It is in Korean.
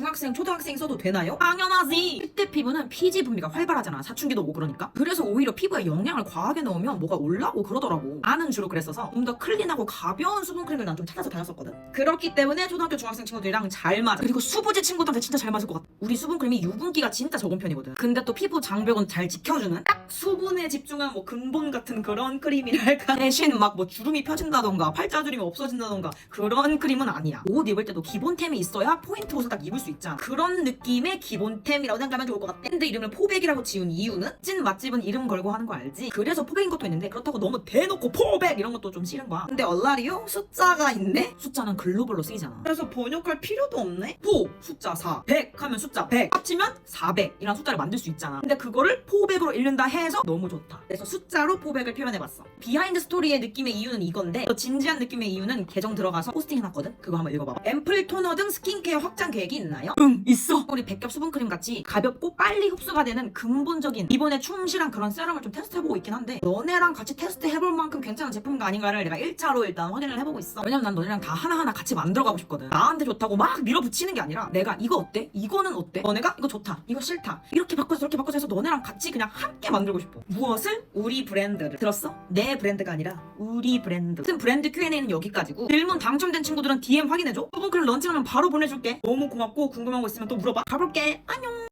중학생, 초등학생 써도 되나요? 당연하지. 이때 피부는 피지 분비가 활발하잖아. 사춘기도 오고 그러니까. 그래서 오히려 피부에 영양을 과하게 넣으면 뭐가 올라오고 그러더라고. 나는 주로 그랬어서 좀 더 클린하고 가벼운 수분 크림을 난 좀 찾아서 다녔었거든. 그렇기 때문에 초등학교 중학생 친구들이랑 잘 맞아. 그리고 수부지 친구들한테 진짜 잘 맞을 것 같아. 우리 수분 크림이 유분기가 진짜 적은 편이거든. 근데 또 피부 장벽은 잘 지켜주는 딱 수분에 집중한 뭐 근본 같은 그런 크림이랄까. 대신 막 뭐 주름이 펴진다던가 팔자주름이 없어진다던가 그런 크림은 아니야. 옷 입을 때도 기본템이 있어야 포인트 옷을 딱 입을 수 있잖아. 그런 느낌의 기본템이라고 생각하면 좋을 것 같아. 근데 이름을 포백이라고 지은 이유는 찐 맛집은 이름 걸고 하는 거 알지? 그래서 포백인 것도 있는데 그렇다고 너무 대놓고 포백 이런 것도 좀 싫은 거야. 근데 얼라리요 숫자가 있네? 숫자는 글로벌로 쓰이잖아. 그래서 번역할 필요도 없네? 포 숫자 4, 100 하면 숫자 100 합치면 400이란 숫자를 만들 수 있잖아. 근데 그거를 포백으로 읽는다 해서 너무 좋다. 그래서 숫자로 포백을 표현해봤어. 비하인드 스토리의 느낌의 이유는 이건데 더 진지한 느낌의 이유는 계정 들어가서 포스팅 해놨거든? 그거 한번 읽어봐봐. 앰플 토너 등 스킨케어 확장 계획이 있나요? 응 있어. 우리 백겹 수분크림 같이 가볍고 빨리 흡수가 되는 근본적인 이번에 충실한 그런 세럼을 좀 테스트해보고 있긴 한데 너네랑 같이 테스트해볼 만큼 괜찮은 제품인가 아닌가를 내가 1차로 일단 확인을 해보고 있어. 왜냐면 난 너네랑 다 하나하나 같이 만들어가고 싶거든. 나한테 좋다고 막 밀어붙이는 게 아니라 내가 이거 어때? 이거는 어때? 너네가 이거 좋다. 이거 싫다. 이렇게 바꿔서 저렇게 바꿔서 해서 너네랑 같이 그냥 함께 만들 고 싶어. 무엇을? 우리 브랜드를. 들었어? 내 브랜드가 아니라 우리 브랜드. 같은 브랜드 Q&A는 여기까지고 질문 당첨된 친구들은 DM 확인해줘. 수분크림 런칭하면 바로 보내줄게. 너무 고맙고 궁금한 거 있으면 또 물어봐. 가볼게. 안녕.